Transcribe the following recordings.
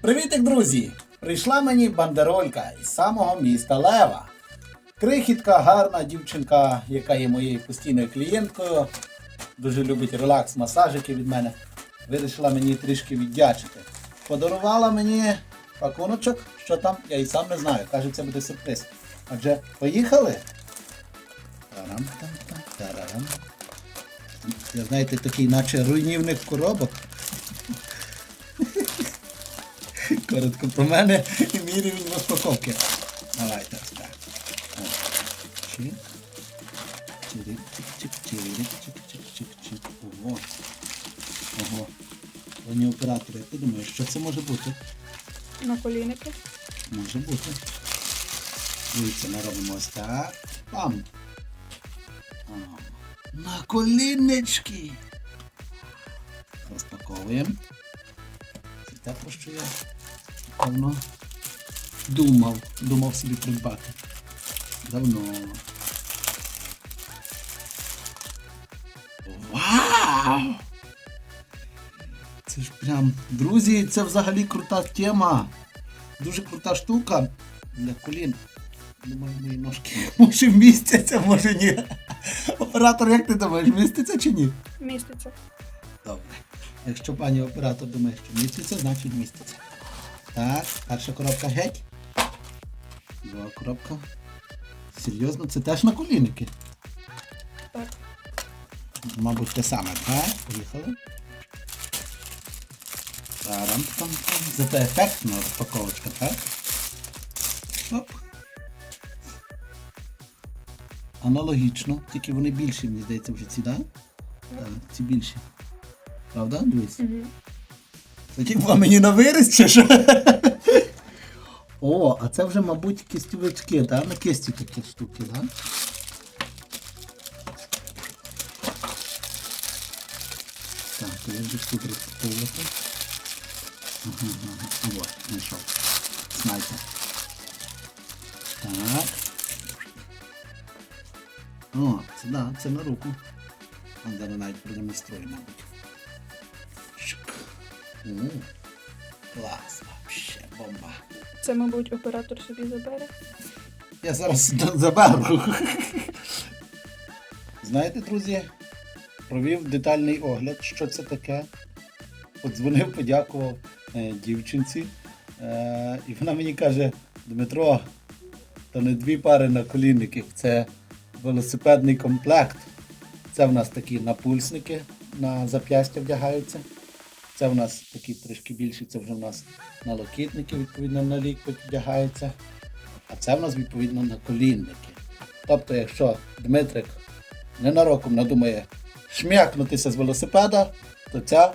Привітик, друзі! Прийшла мені бандеролька із самого міста Лева. Крихітка, гарна дівчинка, яка є моєю постійною клієнткою. Дуже любить релакс, масажики від мене. Вирішила мені трішки віддячити. Подарувала мені пакуночок, що там, я і сам не знаю. Каже, це буде сюрприз. Отже, поїхали. Я знаєте, такий, наче руйнівник коробок. Коротко про мене і мій рівень розпаковки. Давайте ось так. Чик. Чирик, чик, чик, чирик, чик, чик, чик, чик. Ого. Ого. Пані оператори, як ти думаєш, що це може бути? На коліники. Може бути. Дивіться, ми робимо ось так. Пам. На коліннички. Розпаковуємо. Це те, про що я давно думав. Думав собі придбати. Давно. Вау! Це ж прям. Друзі, це взагалі крута тема. Дуже крута штука для колін. Думаю, мої ножки може вмістяться, може ні. Оператор, як ти думаєш, вміститься чи ні? Міститься. Добре. Якщо пані оператор думає, що міститься, значить міститься. Так, перша коробка геть. Друга коробка. Серйозно, це теж на колінники. Так. Мабуть, те саме, так? Поїхали. Тарам там там. Зате ефектна розпаковочка, так? Оп. Аналогічно, тільки вони більші, мені здається, вже ці, так? Так, ці більші. Правда? Дивись. Угу. Це типа мені на виріс чи що? О, а це вже, мабуть, кістівички, так? На кисті такі штуки, так? Так, я вже тут розпаковувати. Ага, ага. Вот, знайшов. Снайпер. Так. О, це да, це на руку. Он зараз навіть продемонструє, мабуть. Шик. О, клас, вообще бомба. Це, мабуть, оператор собі забере. Я зараз заберу. Знаєте, друзі, провів детальний огляд, що це таке. Подзвонив, подякував е, дівчинці. Е, і вона мені каже: Дмитро, то не дві пари наколінників, це велосипедний комплект. Це в нас такі напульсники на зап'ястя вдягаються. Це в нас такі трішки більші, це вже в нас налокітники, відповідно, на лікоть вдягаються. А це в нас відповідно на колінники. Тобто, якщо Дмитрик ненароком надумає шмякнутися з велосипеда, то ця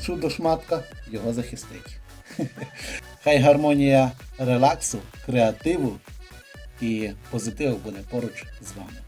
чудо-шматка його захистить. Хай гармонія релаксу, креативу і позитиву буде поруч з вами.